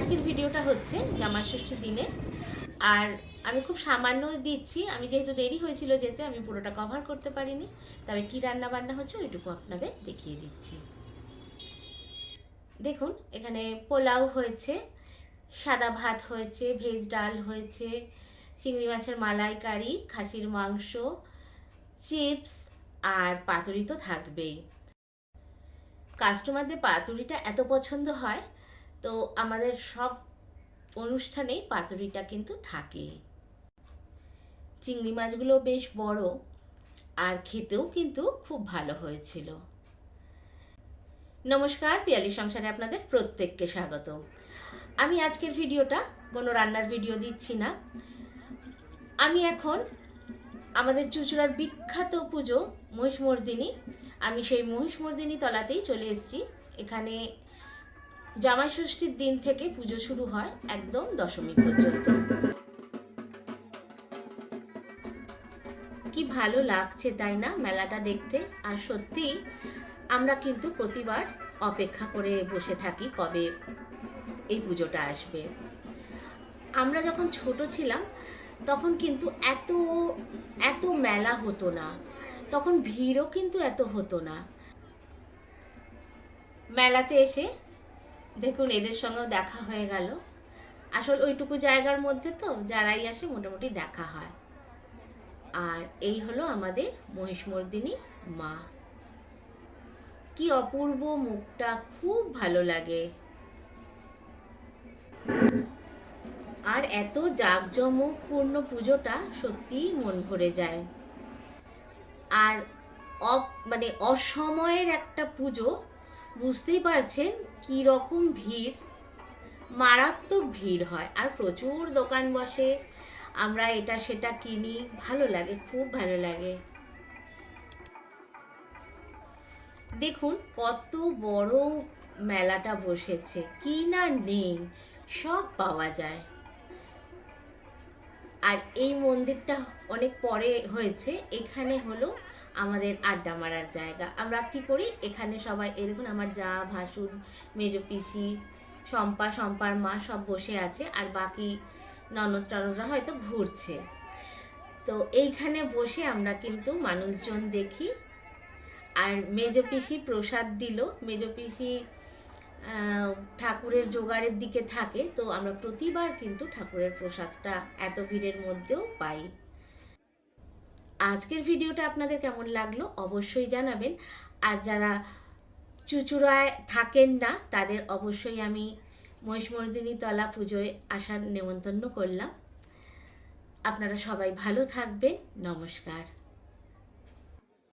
আজকের ভিডিওটা হচ্ছে জামাই ষষ্ঠীর দিনে। আর আমি খুব সামান্য দিচ্ছি, আমি যেহেতু দেরি হয়েছিল যেতে, আমি পুরোটা কভার করতে পারিনি। তবে কি রান্না বান্না হচ্ছে ওইটুকু আপনাদের দেখিয়ে দিচ্ছি। দেখুন, এখানে পোলাও হয়েছে, সাদা ভাত হয়েছে, ভেজ ডাল হয়েছে, চিংড়ি মাছের মালাইকারি, খাসির মাংস, চিপস আর পাতুরি তো থাকবেই। কাস্টমারদের পাতুরিটা এত পছন্দ হয় তো আমাদের সব অনুষ্ঠানেই পাতুরিটা কিন্তু থাকে। চিংড়ি মাছগুলো বেশ বড় আর খেতেও কিন্তু খুব ভালো হয়েছিল। নমস্কার পিয়ালি সংসারে আপনাদের প্রত্যেককে স্বাগত। আমি আজকের ভিডিওটা, কোনো রান্নার ভিডিও দিচ্ছি না। আমি এখন আমাদের চুচুড়ার বিখ্যাত পুজো মহিষমর্দিনী আমি সেই মহিষমর্দিনী তলাতেই চলে এসেছি। এখানে জামাই ষষ্ঠীর দিন থেকে পুজো শুরু হয় একদম দশমী পর্যন্ত। কি ভালো লাগছে তাই না মেলাটা দেখতে? আর সত্যি, আমরা কিন্তু প্রতিবার অপেক্ষা করে বসে থাকি কবে এই পুজোটা আসবে। আমরা যখন ছোট ছিলাম, তখন কিন্তু এত এত মেলা হতো না। তখন ভিড়ও কিন্তু এত হতো না। মেলাতে এসে দেখুন, এদের সঙ্গেও দেখা হয়ে গেল। আসল ওইটুকু জায়গার মধ্যে তো যারাই আসে মোটামুটি দেখা হয়। আর এই হলো আমাদের মহিষমর্দিনী মা। কি অপূর্ব মুখটা, খুব ভালো লাগে। আর এত জাঁকজমকপূর্ণ পুজোটা সত্যিই মন ভরে যায়। আর মানে অসময়ের একটা পুজো বুঝতেই পারছেন কি রকম ভিড়? মারাত্মক ভিড় হয় আর প্রচুর দোকান বসে। আমরা এটা সেটা কিনি, ভালো লাগে, খুব ভালো লাগে। দেখুন কত বড় মেলাটা বসেছে, কি না নেই, সব পাওয়া যায়। আর এই মন্দিরটা অনেক পরে হয়েছে, এখানে হলো আমাদের আড্ডা মারার জায়গা। আমরা কি করি, এখানে সবাই এরকম আমার যা, ভাসুর, মেজ পিসি, শম্পা, শম্পার মা সব বসে আছে, আর বাকি ননদ টনদরা হয়তো ঘুরছে। তো এইখানে বসে আমরা কিন্তু মানুষজন দেখি, আর মেজ পিসি প্রসাদ দিল। মেজ পিসি ঠাকুরের জোগাড়ের দিকে থাকে, তো আমরা প্রতিবার কিন্তু ঠাকুরের প্রসাদটা এত ভিড়ের মধ্যেও পাই। আজকের ভিডিওটা আপনাদের কেমন লাগল অবশ্যই জানাবেন। আর যারা চুচুড়ায় থাকেন না, তাদের অবশ্যই আমি মহিষমর্দিনী তলা পুজোয় আসার নেমন্তন্ন করলাম। আপনারা সবাই ভালো থাকবেন। নমস্কার।